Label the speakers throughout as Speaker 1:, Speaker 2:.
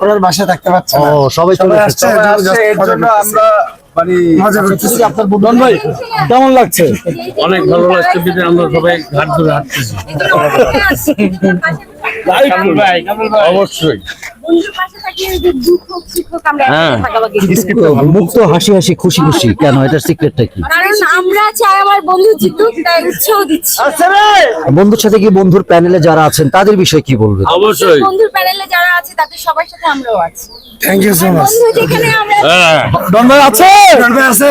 Speaker 1: ওনার বাসায় থাকতে পারছে
Speaker 2: ও সবাই চলে
Speaker 1: আসছে
Speaker 3: এর জন্য আমরা মানে
Speaker 1: কেমন লাগছে?
Speaker 4: অনেক ভালো লাগছে আমরা সবাই ঘাট ধরে হাঁটতেছি। অবশ্যই। হ্যাঁ।
Speaker 2: মুক্ত হাসি হাসি খুশি খুশি। কেন? এটার সিক্রেটটা কি?
Speaker 5: কারণ আমরা চাই আমার বন্ধু জিতুক তাই উৎসাহ দিচ্ছি।
Speaker 2: বন্ধুর সাথে কি বন্ধুর প্যানেলে যারা আছেন তাদের বিষয়ে কি বলবেন
Speaker 4: অবশ্যই।
Speaker 5: বন্ধুর প্যানেলে যারা আছে তাদের সবার সাথে আমরাও আছি।
Speaker 1: থ্যাংক ইউ সো মাচ
Speaker 5: বন্ধু যেখানে আমরা
Speaker 1: ডন ভাই আছে? ডন ভাই আছে?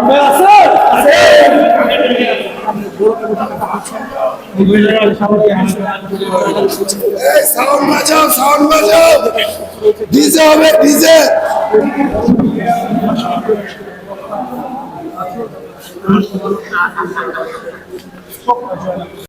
Speaker 3: ভাই আছে
Speaker 1: আছে
Speaker 3: সাউন্ড বাজাও সাউন্ড বাজাও ডিজে হবে ডিজে